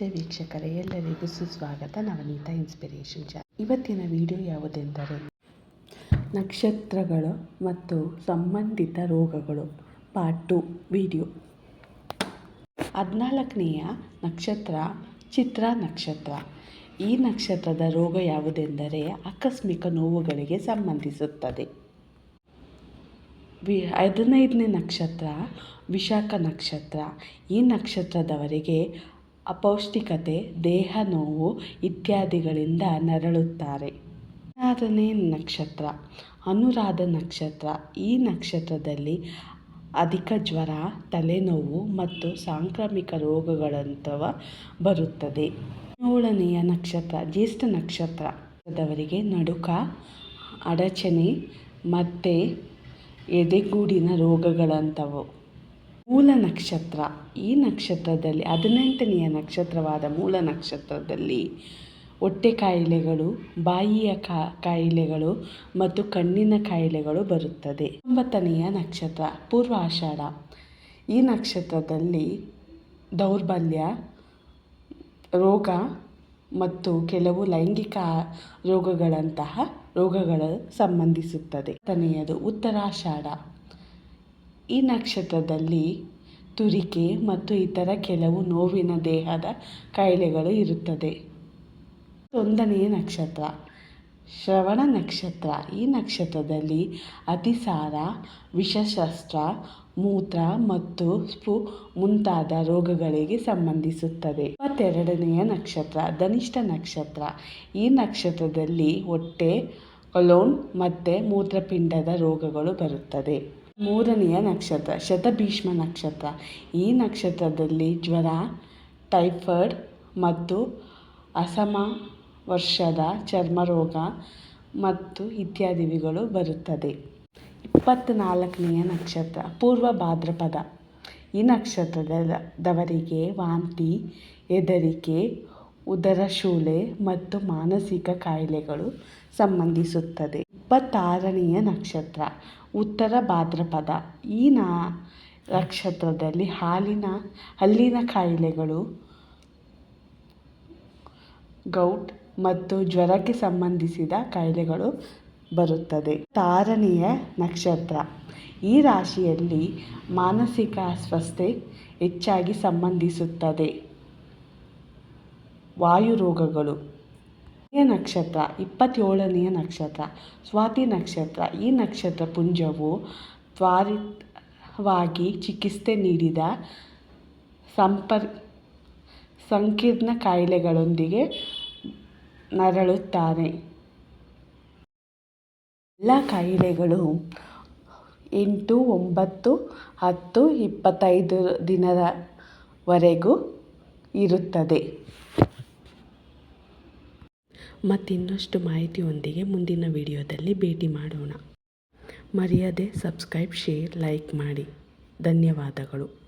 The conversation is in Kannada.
ನಮಸ್ತೆ ವೀಕ್ಷಕರೇ, ಎಲ್ಲರಿಗೂ ಸುಸ್ವಾಗತ ನವನೀತ ಇನ್ಸ್ಪಿರೇಷನ್ ಚಾ ಇವತ್ತಿನ ವಿಡಿಯೋ ಯಾವುದೆಂದರೆ, ನಕ್ಷತ್ರಗಳು ಮತ್ತು ಸಂಬಂಧಿತ ರೋಗಗಳು ಪಾರ್ಟ್ ಟು ವಿಡಿಯೋ ಹದಿನಾಲ್ಕನೆಯ ನಕ್ಷತ್ರ, ಚಿತ್ರ ನಕ್ಷತ್ರ. ಈ ನಕ್ಷತ್ರದ ರೋಗ ಯಾವುದೆಂದರೆ, ಆಕಸ್ಮಿಕ ನೋವುಗಳಿಗೆ ಸಂಬಂಧಿಸುತ್ತದೆ. ವಿ, ಹದಿನೈದನೇ ನಕ್ಷತ್ರ, ವಿಶಾಖ ನಕ್ಷತ್ರ. ಈ ನಕ್ಷತ್ರದವರಿಗೆ ಅಪೌಷ್ಟಿಕತೆ, ದೇಹ ನೋವು ಇತ್ಯಾದಿಗಳಿಂದ ನರಳುತ್ತಾರೆ. ಹದಿನಾರನೇ ನಕ್ಷತ್ರ, ಅನುರಾಧ ನಕ್ಷತ್ರ. ಈ ನಕ್ಷತ್ರದಲ್ಲಿ ಅಧಿಕ ಜ್ವರ, ತಲೆನೋವು ಮತ್ತು ಸಾಂಕ್ರಾಮಿಕ ರೋಗಗಳಂತವ ಬರುತ್ತದೆ. ಏಳನೆಯ ನಕ್ಷತ್ರ, ಜ್ಯೇಷ್ಠ ನಕ್ಷತ್ರದವರಿಗೆ ನಡುಕ, ಅಡಚಣೆ ಮತ್ತು ಎದೆಗೂಡಿನ ರೋಗಗಳಂಥವು ಮೂಲ ನಕ್ಷತ್ರ. ಈ ನಕ್ಷತ್ರದಲ್ಲಿ, ಹದಿನೆಂಟನೆಯ ನಕ್ಷತ್ರವಾದ ಮೂಲ ನಕ್ಷತ್ರದಲ್ಲಿ ಹೊಟ್ಟೆ ಕಾಯಿಲೆಗಳು, ಬಾಯಿಯ ಕಾಯಿಲೆಗಳು ಮತ್ತು ಕಣ್ಣಿನ ಕಾಯಿಲೆಗಳು ಬರುತ್ತದೆ. ಒಂಬತ್ತನೆಯ ನಕ್ಷತ್ರ ಪೂರ್ವಾಷಾಢ ಈ ನಕ್ಷತ್ರದಲ್ಲಿ ದೌರ್ಬಲ್ಯ, ರೋಗ ಮತ್ತು ಕೆಲವು ಲೈಂಗಿಕ ರೋಗಗಳಂತಹ ರೋಗಗಳು ಸಂಬಂಧಿಸುತ್ತದೆ. ತನೆಯದು ಉತ್ತರಾಷಾಢ. ಈ ನಕ್ಷತ್ರದಲ್ಲಿ ತುರಿಕೆ ಮತ್ತು ಇತರ ಕೆಲವು ನೋವಿನ ದೇಹದ ಕಾಯಿಲೆಗಳು ಇರುತ್ತದೆ. ಒಂದನೆಯ ನಕ್ಷತ್ರ, ಶ್ರವಣ ನಕ್ಷತ್ರ. ಈ ನಕ್ಷತ್ರದಲ್ಲಿ ಅತಿಸಾರ, ವಿಷಶಸ್ತ್ರ, ಮೂತ್ರ ಮತ್ತು ಸ್ಪು ಮುಂತಾದ ರೋಗಗಳಿಗೆ ಸಂಬಂಧಿಸುತ್ತದೆ. ಇಪ್ಪತ್ತೆರಡನೆಯ ನಕ್ಷತ್ರ, ಧನಿಷ್ಠ ನಕ್ಷತ್ರ. ಈ ನಕ್ಷತ್ರದಲ್ಲಿ ಹೊಟ್ಟೆ, ಕೊಲೋನ್ ಮತ್ತು ಮೂತ್ರಪಿಂಡದ ರೋಗಗಳು ಬರುತ್ತದೆ. ಮೂರನೆಯ ನಕ್ಷತ್ರ, ಶತಭೀಷ್ಮ ನಕ್ಷತ್ರ. ಈ ನಕ್ಷತ್ರದಲ್ಲಿ ಜ್ವರ, ಟೈಫಾಯ್ಡ್ ಮತ್ತು ಅಸಮ ವರ್ಷದ ಚರ್ಮರೋಗ ಮತ್ತು ಇತ್ಯಾದಿಗಳು ಬರುತ್ತದೆ. ಇಪ್ಪತ್ತ್ನಾಲ್ಕನೆಯ ನಕ್ಷತ್ರ, ಪೂರ್ವ ಭಾದ್ರಪದ. ಈ ನಕ್ಷತ್ರದವರಿಗೆ ವಾಂತಿ, ಹೆದರಿಕೆ ಉದರಶೂಲೆ ಮತ್ತು ಮಾನಸಿಕ ಕಾಯಿಲೆಗಳು ಸಂಬಂಧಿಸುತ್ತದೆ. ಇಪ್ಪತ್ತಾರನೆಯ ನಕ್ಷತ್ರ. ಉತ್ತರ ಭಾದ್ರಪದ. ಈ ನಾ ನಕ್ಷತ್ರದಲ್ಲಿ ಹಾಲಿನ, ಹಲ್ಲಿನ ಕಾಯಿಲೆಗಳು, ಗೌಟ್ ಮತ್ತು ಜ್ವರಕ್ಕೆ ಸಂಬಂಧಿಸಿದ ಕಾಯಿಲೆಗಳು ಬರುತ್ತದೆ. ತಾರನೆಯ ನಕ್ಷತ್ರ. ಈ ರಾಶಿಯಲ್ಲಿ ಮಾನಸಿಕ ಅಸ್ವಸ್ಥೆ ಹೆಚ್ಚಾಗಿ ಸಂಬಂಧಿಸುತ್ತದೆ. ವಾಯು ರೋಗಗಳು. ನಕ್ಷತ್ರ ಇಪ್ಪತ್ತೇಳನೆಯ ನಕ್ಷತ್ರ, ಸ್ವಾತಿ ನಕ್ಷತ್ರ, ಈ ನಕ್ಷತ್ರ ಪುಂಜವು ತ್ವರಿತವಾಗಿ ಚಿಕಿತ್ಸೆ ನೀಡಿದ ಸಂಪರ್, ಸಂಕೀರ್ಣ ಕಾಯಿಲೆಗಳೊಂದಿಗೆ ನರಳುತ್ತಾರೆ ಎಲ್ಲ ಕಾಯಿಲೆಗಳು ಎಂಟು, ಒಂಬತ್ತು, ಹತ್ತು, ಇಪ್ಪತ್ತೈದು ದಿನದವರೆಗೂ ಇರುತ್ತದೆ. ಮತ್ತಿನ್ನಷ್ಟು ಮಾಹಿತಿಯೊಂದಿಗೆ ಮುಂದಿನ ವಿಡಿಯೋದಲ್ಲಿ ಭೇಟಿ ಮಾಡೋಣ. ಮರೆಯದೆ ಸಬ್ಸ್ಕ್ರೈಬ್ ಶೇರ್ ಲೈಕ್ ಮಾಡಿ. ಧನ್ಯವಾದಗಳು.